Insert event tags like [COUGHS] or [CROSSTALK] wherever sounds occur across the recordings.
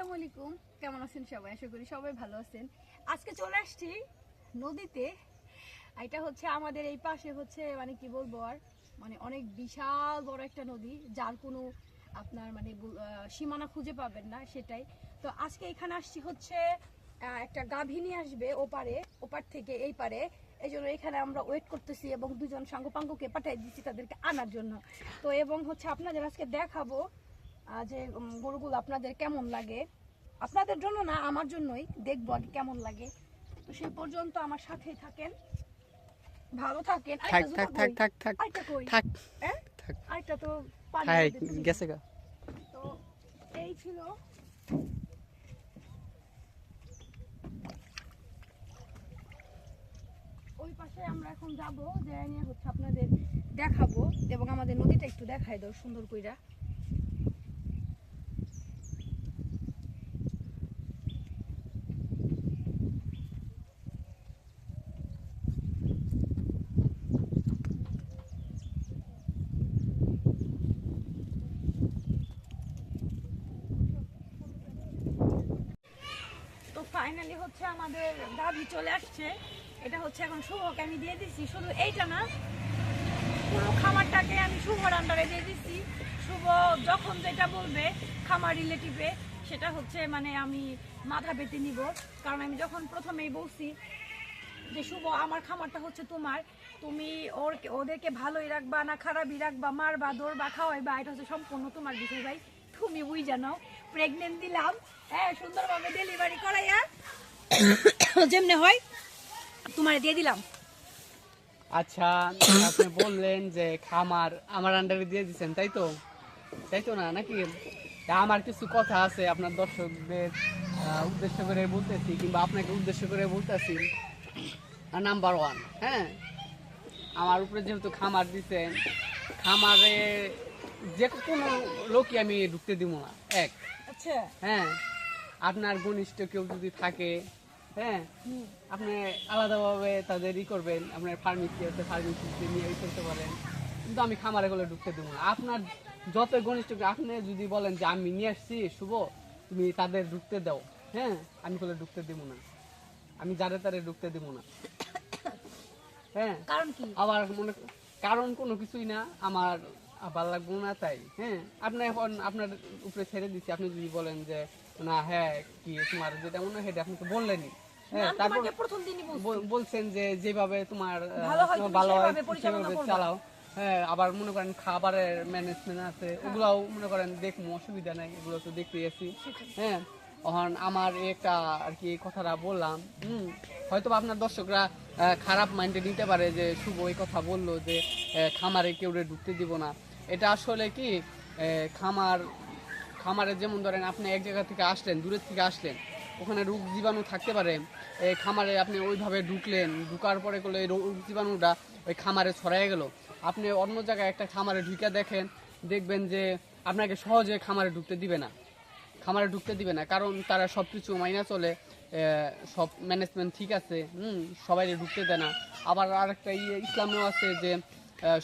আসসালামু আলাইকুম। কেমন আছেন সবাই? আশা করি সবাই ভালো আছেন। আজকে চলে আসছি নদীতে। এটা হচ্ছে আমাদের এই পাশে হচ্ছে মানে কি বলব আর মানে অনেক বিশাল বড় একটা নদী, যার কোনো আপনার মানে সীমানা খুঁজে পাবেন না সেটাই। তো আজকে এখানে আসছি হচ্ছে একটা গাভী নিয়ে আসবে ওপারে, ওপার থেকে এই পারে। এই জন্য এখানে আমরা ওয়েট করতেছি এবং দুজন সাঙ্গপাঙ্গকে পাঠিয়ে দিচ্ছি তাদেরকে আনার জন্য। তো এবং হচ্ছে আপনাদের আজকে দেখাবো যে গরুগুলো আপনাদের কেমন লাগে? আপনাদের জন্য না আমার জন্যই দেখব আর কেমন লাগে। তো সেই পর্যন্ত আমার সাথেই থাকেন। ভালো থাকেন। থাক থাক থাক থাক থাক থাক। হ্যাঁ? থাক। তো হাই মধ্যে চলে গেছে গা। তো এই ছিল। ওই পাশে আমরা এখন যাব যে নিয়ে হচ্ছে আপনাদের দেখাবো এবং আমাদের নদীটা একটু দেখাই দাও সুন্দর কইরা তো ফাইনালি হচ্ছে আমাদের দাবি চলে আসছে। এটা হচ্ছে এখন শুভকে আমি দিয়ে দিচ্ছি শুধু এইটা না, পুরো খামারটাকে আমি শুভর আন্ডারে দিয়ে দিচ্ছি শুভ যখন যেটা বলবে খামার রিলেটিভে সেটা হচ্ছে মানে আমি মাথা পেতে নিব। কারণ আমি যখন প্রথমেই বলছি যে, শুভ, আমার খামারটা হচ্ছে তোমার। তুমি ওর, ওদেরকে ভালোই রাখবা, না খারাপই রাখবা, মারবা, দৌড়বা, খাওয়াইবা, এটা হচ্ছে সম্পূর্ণ তোমার বিষয় ভাই। তুমি বুঝ জানো প্রেগনেন্ট দিলাম হ্যাঁ সুন্দরভাবে ডেলিভারি করাইয়া যেমনে হয় তোমার দিয়ে দিলাম। আচ্ছা আপনি বললেন যে খামার আমার আন্ডারে দিয়ে দিচ্ছেন তাই তো? তাই তো না নাকি? আমার কিছু কথা আছে আপনার দর্শকদের উদ্দেশ্য করে বলতেছি কিংবা আপনাকে উদ্দেশ্য করে বলতেছি। নাম্বার ওয়ান হ্যাঁ? আমার উপরে যেহেতু খামার দিচ্ছেন খামারে যে কোনো লোকই আমি ঢুকতে দিব না। এক আচ্ছা। হ্যাঁ? আপনার ঘনিষ্ঠ কেউ যদি থাকে হ্যাঁ? আপনি আলাদাভাবে তাদের ই করবেন আপনার ফার্মেসি আছে ফার্মেসিতে নিয়ে ই করতে পারেন। কিন্তু আমি খামারে গুলো ঢুকতে দেবো না। আপনার যত ঘনিষ্ঠ আপনি যদি বলেন যে আমি নিয়ে আসছি শুভ তুমি তাদের ঢুকতে দাও হ্যাঁ? আমি বলে ঢুকতে দেবো না। আমি যারে তারে ঢুকতে দেবো না। [COUGHS] হ্যাঁ? কারণ কি? আবার মনে কারণ কোনো কিছুই না। আমার ভালো লাগবো না তাই হ্যাঁ? আপনি এখন আপনার উপরে ছেড়ে দিচ্ছি আপনি যদি বলেন যে না হ্যাঁ কি তোমার যেটা মনে হয় আপনি তো বললেনই। হ্যাঁ তারপর প্রথম দিনই বলছেন যে যেভাবে তোমার ভালো হয় হয় সেভাবে। চালাও। হ্যাঁ আবার মনে করেন খাবারের ম্যানেজমেন্ট আছে ওগুলাও মনে করেন দেখব অসুবিধা নাই এগুলো তো দেখতে এসি হ্যাঁ এখন আমার একটা আর কি কথাটা বললাম হুম হয়তো বা আপনার দর্শকরা খারাপ মাইন্ডে নিতে পারে যে শুভ এই কথা বলল যে খামারে কেউ ঢুকতে দিব না। এটা আসলে কি খামার, খামারে যেমন ধরেন আপনি এক জায়গা থেকে আসলেন, দূরের থেকে আসলেন, ওখানে রোগ জীবাণু থাকতে পারে এই খামারে আপনি ওইভাবে ঢুকলেন, ঢুকার পরে করলে রোগ জীবাণুটা ওই খামারে ছড়াই গেল। আপনি অন্য জায়গায় একটা খামারে ঢুকে দেখেন, দেখবেন যে আপনাকে সহজে খামারে ঢুকতে দিবে না। খামারে ঢুকতে দিবে না, কারণ তারা সব কিছু মাইনা চলে সব ম্যানেজমেন্ট ঠিক আছে, হুম সবাই ঢুকতে দেয় না। আবার আরেকটা ইয়ে ইসলামেও আছে যে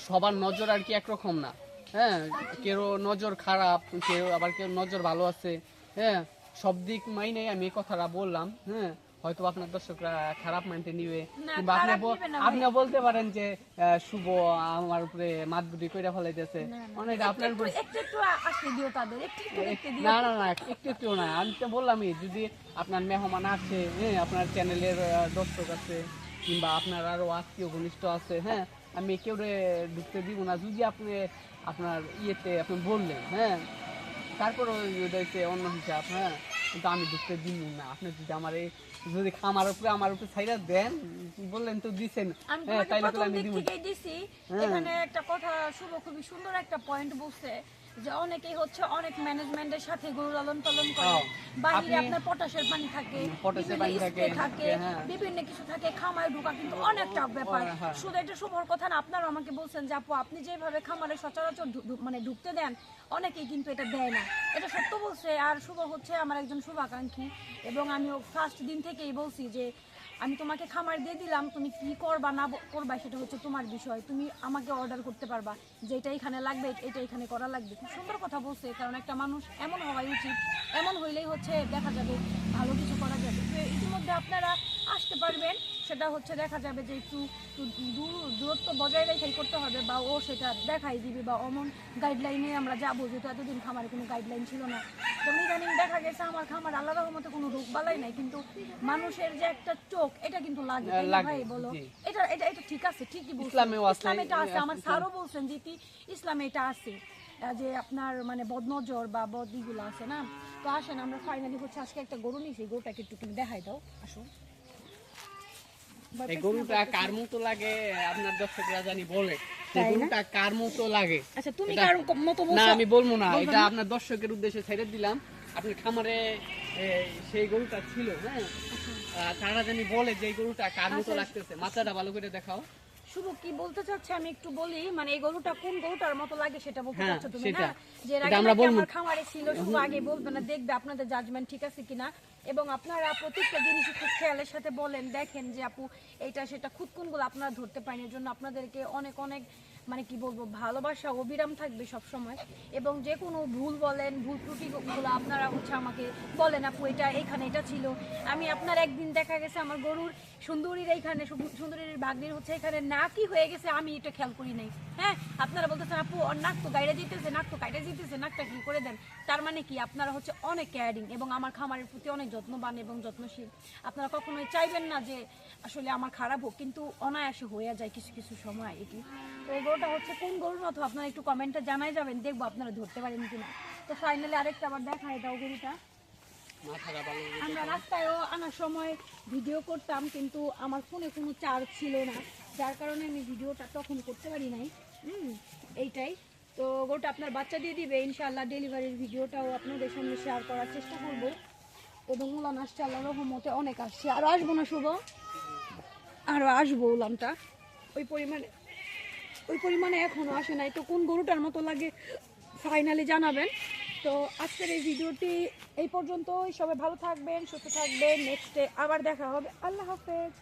সবার নজর আর কি একরকম না। হ্যাঁ কেউ নজর খারাপ কেউ আবার কেউ নজর ভালো আছে হ্যাঁ সব দিক মাইনে আমি এই কথাটা বললাম হ্যাঁ হয়তো আপনার দর্শকরা খারাপ মাইন্ডে নিবে কিংবা আপনি বলতে পারেন যে শুভ আমার উপরে মাতবুটি কইরা ফেলাইতেছে। অনেক আপনার উপরে একটু একটু আসতে দিও তাদের একটু একটু দিও না না না একটু একটু না আমি তো বললামই যদি আপনার মেহমান আছে হ্যাঁ আপনার চ্যানেলের দর্শক আছে কিংবা আপনার আরও আত্মীয় ঘনিষ্ঠ আছে হ্যাঁ আমি কেউ ঢুকতে দিব না। যদি আপনি আপনার ইয়েতে আপনি বললেন হ্যাঁ তারপর ওইটাতে অন্য হিসাব হ্যাঁ কিন্তু আমি ঢুকতে দিব না। আপনি যদি আমার এই যদি খামার উপরে আমার উপরে ছাইরা দেন বললেন তো দিছেন। আমি হ্যাঁ তাইলে আমি দিব। দিছি। হ্যাঁ। এখানে একটা কথা শুভ খুবই সুন্দর একটা পয়েন্ট বলছে। যে অনেকেই হচ্ছে অনেক ম্যানেজমেন্টের সাথে গরু লালন পালন করে হ্যাঁ। আপনার পটাশের পানি থাকে থাকে, থাকে হ্যাঁ। বিভিন্ন কিছু থাকে খামারে ঢোকা কিন্তু অনেক টাফ ব্যাপার হ্যাঁ, হ্যাঁ। শুধু এটা শুভর কথা না আপনারা আমাকে বলছেন যে আপু আপনি যেভাবে খামারে সচরাচর মানে ঢুকতে দেন অনেকেই কিন্তু এটা দেয় না এটা সত্য বলছে আর শুভ হচ্ছে আমার একজন শুভাকাঙ্ক্ষী এবং আমি ফার্স্ট দিন থেকেই বলছি যে আমি তোমাকে খামার দিয়ে দিলাম তুমি কি করবা না করবা সেটা হচ্ছে তোমার বিষয় তুমি আমাকে অর্ডার করতে পারবা যে এটা এখানে লাগবে এটা এখানে করা লাগবে খুব সুন্দর কথা বলছে কারণ একটা মানুষ এমন হওয়াই উচিত এমন হইলেই হচ্ছে দেখা যাবে ভালো কিছু করা যাবে। তো ইতিমধ্যে আপনারা আসতে পারবেন সেটা হচ্ছে দেখা যাবে যে একটু দূরত্ব বজায় রেখেই করতে হবে বা ও সেটা দেখাই দিবে বা অমন গাইডলাইনে আমরা যাব যেহেতু এতদিন খামারে কোনো গাইডলাইন ছিল না। যেমন ইদানিং দেখা গেছে আমার খামার আলাদা মতো কোনো রোগ বালাই নাই কিন্তু মানুষের যে একটা চোখ এটা কিন্তু লাগে ভাই? বলো। এটা এটা এটা ঠিক আছে ঠিকই বলছেন। ইসলামেও ইসলামে এটা আছে। আমার স্যারও বলছেন যে কি ইসলামে এটা আছে। যে আপনার মানে বদনজর বা বদিগুলো আছে না? তো আসেন আমরা ফাইনালি হচ্ছে আজকে একটা গরু নিয়েছি। গরুটাকে একটু তুমি দেখাই দাও। আসো। গরুটা কার মতো লাগে আপনার দর্শকরা জানি বলে। এই তাই না? গরুটা কার মতো লাগে? আচ্ছা তুমি কার মতো না আমি বলব না। এটা আপনার দর্শকের উদ্দেশ্যে ছেড়ে দিলাম। আপনার খামারে সেই গরুটা ছিল হ্যাঁ? তারা জানি বলে যে গরুটা কার মতো আচ্ছা। লাগতেছে। মাথাটা ভালো করে দেখাও। শুধু কি বলতে চাচ্ছি আমি একটু বলি? মানে এই গরুটা কোন গরুটার মতো লাগে সেটা বলতে হ্যাঁ, চাচ্ছ তুমি না যে এর আমরা বলব। আমার খামারে ছিল শুধু আগে বলবে না দেখবে আপনাদের জাজমেন্ট ঠিক আছে কিনা। এবং আপনারা প্রত্যেকটা জিনিস খুব খেয়ালের সাথে বলেন দেখেন যে আপু এটা সেটা খুদ কোনগুলো আপনারা ধরতে পারেন এর জন্য আপনাদেরকে অনেক অনেক মানে কি বলব, ভালোবাসা, অবিরাম থাকবে সব সময় এবং যে কোনো ভুল বলেন, ভুল ত্রুটিগুলো আপনারা হচ্ছে আমাকে বলেন, আপু, এটা এখানে এটা ছিল। আমি আপনার একদিন দেখা গেছে আমার গরুর সুন্দরীর এইখানে, সুন্দরীর বাগনির হচ্ছে এখানে না কি হয়ে গেছে, আমি এটা খেয়াল করি নাই। হ্যাঁ আপনারা আপু নাক গাইড়ে দিতেছে, নাক তো কাইটে নাকটা কি করে দেন। তার মানে কি? আপনারা হচ্ছে অনেক কেয়ারিং এবং আমার খামারের প্রতি অনেক যত্নবান এবং যত্নশীল। আপনারা কখনোই চাইবেন না যে আসলে আমার খারাপ হোক, কিন্তু অনায়াসে হয়ে যায় কিছু কিছু সময় এটি। তো গরুটা হচ্ছে কোন গরুর? মতো আপনারা একটু কমেন্টে জানাই যাবেন, দেখব আপনারা ধরতে পারেন কিনা। তো ফাইনালি আরেকটা আবার দেখায় দাও গরুটা। আমরা রাস্তায়ও আনার সময় ভিডিও করতাম, কিন্তু আমার ফোনে কোনো চার্জ ছিল না। যার কারণে আমি ভিডিওটা তখন করতে পারি নাই। এইটাই। তো গোটা আপনার বাচ্চা দিয়ে দিবে, ইনশাআল্লাহ ডেলিভারির ভিডিওটাও আপনাদের সামনে শেয়ার করার চেষ্টা করব। এবং উলান আসছে আল্লাহ রহমতে অনেক আসছে। আরও আসব না, শুভ? আরও আসব উলানটা ওই পরিমাণে ওই পরিমাণে এখনও আসে নাই। তো কোন গরুটার মতো লাগে ফাইনালি জানাবেন। তো আজকের এই ভিডিওটি এই পর্যন্তই। সবাই ভালো থাকবেন, সুস্থ থাকবেন। নেক্সটে আবার দেখা হবে। আল্লাহ হাফেজ।